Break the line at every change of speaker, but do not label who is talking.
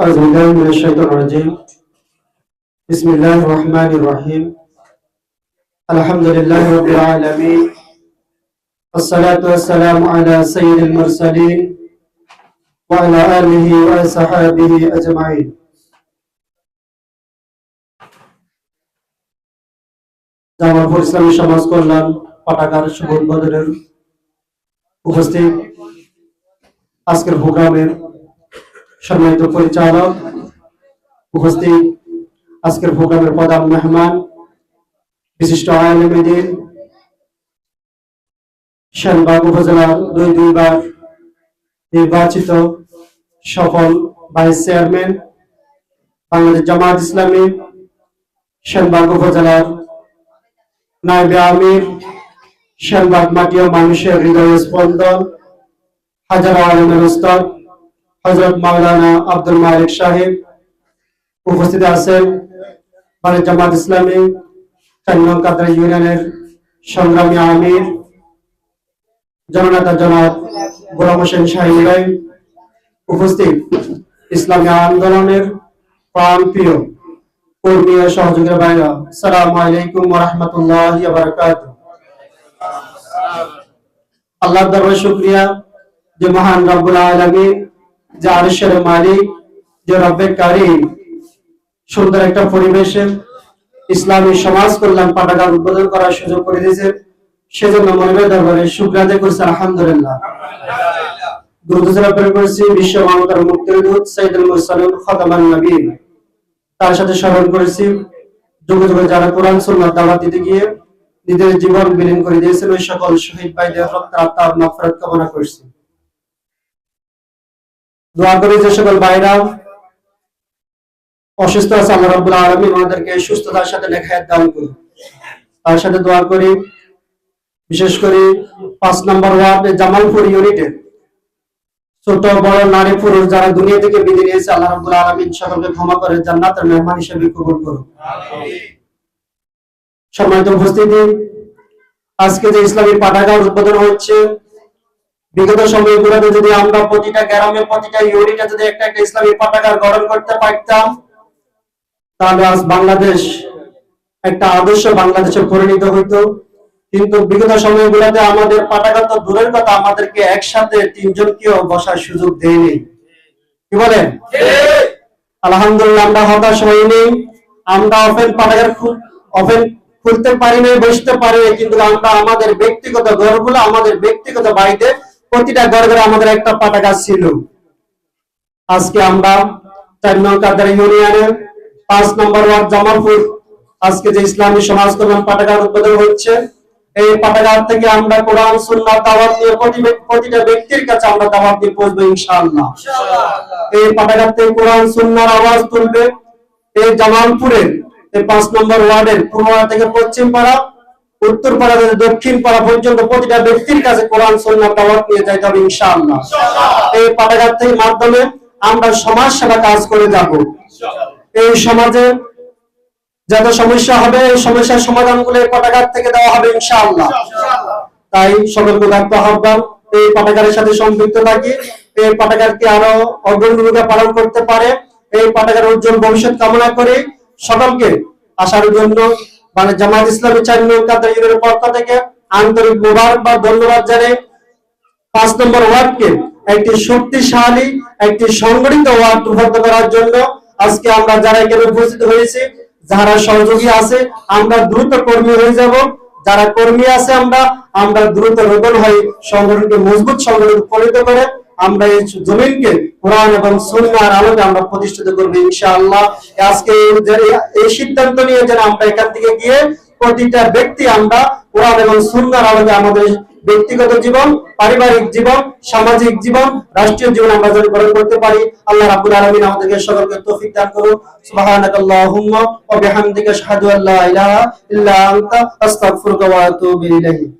أعوذ بالله من الشيطان الرجيم بسم الله الرحمن الرحيم الحمد لله رب العالمين والصلاة والسلام على سيد المرسلين وعلى آله وصحابه أجمعين জামালপুর ইসলামী সমাজ কল্যাণ পাঠাগার শুভ উদ্বোধনের উপস্থিত আজকের প্রোগ্রামের সম্মানিত পরিচালক, উপস্থিত আজকের প্রোগ্রামের প্রধান মেহমান, বিশিষ্ট আলমেদিন সেনবাগ উপজেলার দুই দুইবার নির্বাচিত সফল ভাইস চেয়ারম্যান, বাংলাদেশ জামাত ইসলামী সেনবাগ উপজেলার নাইবে আমির, সেনবাগ মাটি ও মানুষের হৃদয় স্পন্দন, হাজার আলমের উস্তাদ হজরত মাওলানা আব্দুল মালিক সাহেব উপস্থিত আছেন বাংলাদেশ জামাত ইসলামী চান্নং কাতার ইউনিয়নের সংগ্রামী আমির, জননেতা জনাব গোলাম হোসেন শাহিন উপস্থিত। ইসলামী আন্দোলনের প্রাণ প্রিয় কর্মী ও সহযোগীর ভাইরা সালাম আলাইকুম রহমতুল্লাহ বারকাত আল্লাহ দরবার শুক্রিয়া যে মহান রব্বুল আলমী যে আরশের মালিক, যে রব্বে কারিম, সুন্দর একটা পরিবেশে ইসলামী সমাজ কল্যাণ পাঠাগার উদ্বোধন করার সুযোগ করে দিয়েছে। সেজন্য মনে দরবারে আলহামদুলিল্লাহ। তার সাথে করেছি যারা দিতে গিয়ে নিজের জীবন বিলীন করে দিয়েছিল ওই সকল শহীদ ভাইদের কামনা করছি। দোয়া করি যে সকল ভাইরা অসুস্থ আছে, আল্লাহ ওনাদেরকে সুস্থতার সাথে নেখায়াত দান তার সাথে দোয়া করি, বিশেষ করে পাঁচ নম্বর ওয়ার্ড জামালপুর ইউনিটের ছোট বড় নারী পুরুষ যারা দুনিয়া থেকে বিদায় নিয়েছে, আল্লাহ সকলকে ক্ষমা করে জান্নাতের মেহমান হিসেবে কবুল করুন। সম্মানিত উপস্থিতি, আজকে যে ইসলামী পাঠাগার উদ্বোধন হচ্ছে বিগত সময়গুলোতে যদি আমরা প্রতিটা গ্রামে, প্রতিটা ইউনিটে যদি একটা একটা ইসলামী পাঠাগার গঠন করতে পারতাম, তাহলে আজ বাংলাদেশ একটা আদর্শ বাংলাদেশে পরিণত হইতো। কিন্তু বিগত সময়গুলোতে আমাদের পাঠাগার তো দূরের কথা, আমাদেরকে একসাথে তিনজনকেও বসার সুযোগ দেয়নি। কি বলেন? আলহামদুলিল্লাহ, আমরা হতাশ হইনি। আমরা অফেন পাঠাগার অফেন খুলতে পারি নাই বসতে পারি কিন্তু আমরা আমাদের ব্যক্তিগত ঘরগুলো আমাদের ব্যক্তিগত বাড়িতে প্রতিটা ঘর ঘরে আমাদের একটা পাঠাগার ছিল। আজকে আমরা চার নং কাদার ইউনিয়নের পাঁচ নম্বর ওয়ার্ড জামালপুর আজকে যে ইসলামী সমাজ কল্যাণ পাঠাগার উদ্বোধন হচ্ছে এই পাঠাগার থেকে আমরা কোরআন সুন্নাহ দাওয়াত নিয়ে প্রতিটা ব্যক্তির কাছে আমরা দাওয়াত নিয়ে পৌঁছবো ইনশাআল্লাহ। এই পাঠাগার থেকে কোরআন সুন্নাহর আওয়াজ তুলবে। এই জামালপুরের এই পাঁচ নম্বর ওয়ার্ডের পূর্ব থেকে পশ্চিম পাড়া উত্তর পাড়া থেকে দক্ষিণ পাড়া পর্যন্ত প্রতিটা ব্যক্তির কাছে কোরআন সুন্নাহ দাওয়াত নিয়ে যাইতে হবে ইনশাআল্লাহ। এই পাঠাগার থেকে মাধ্যমে আমরা সমাজ সেবা কাজ করে যাব। এই সমাজে যত সমস্যা হবে এই সমস্যার সমাধানগুলো এই পাঠাগার থেকে দেওয়া হবে ইনশাআল্লাহ। তাই সকলকে উদাত্ত আহ্বান এই পাঠাগারের সাথে সম্পৃক্ত থাকি। এই পাঠাগারকে আরও অগ্রণী ভূমিকা পালন করতে পারে। এই পাঠাগারের উজ্জ্বল ভবিষ্যৎ কামনা করে। সকলকে আসার জন্য মানে জামাত ইসলামী চার নং কাতার ইউনিয়নের পক্ষ থেকে আন্তরিক মোবারকবাদ, ধন্যবাদ জানাই। পাঁচ নম্বর ওয়ার্ডকে একটি শক্তিশালী, একটি সংগঠিত ওয়ার্ড রূপান্তর করার জন্য আজকে আমরা যারা এখানে উপস্থিত হয়েছি, যারা সহযোগী আছে, আমরা দ্রুত কর্মী হয়ে যাব। যারা কর্মী আছে আমরা আমরা দ্রুত রোপণ হয়ে সংগঠনকে মজবুত সংগঠন পরিণত করে আমরা এই জমিনকে কোরআন এবং সুন্নাহর আলোকে আমরা প্রতিষ্ঠিত করব ইনশাআল্লাহ। আজকে এই সিদ্ধান্ত নিয়ে যেন আমরা এখান থেকে গিয়ে প্রতিটা ব্যক্তি আমরা কোরআন এবং সুন্নাহর আলোকে আমাদের ব্যক্তিগত জীবন, পারিবারিক জীবন, সামাজিক জীবন, রাষ্ট্রীয় জীবন আমরা যেন গ্রহণ করতে পারি। আল্লাহ রাব্বুল আলামিন আমাদেরকে সকলকে তৌফিক দান আতুবু ইলাইক।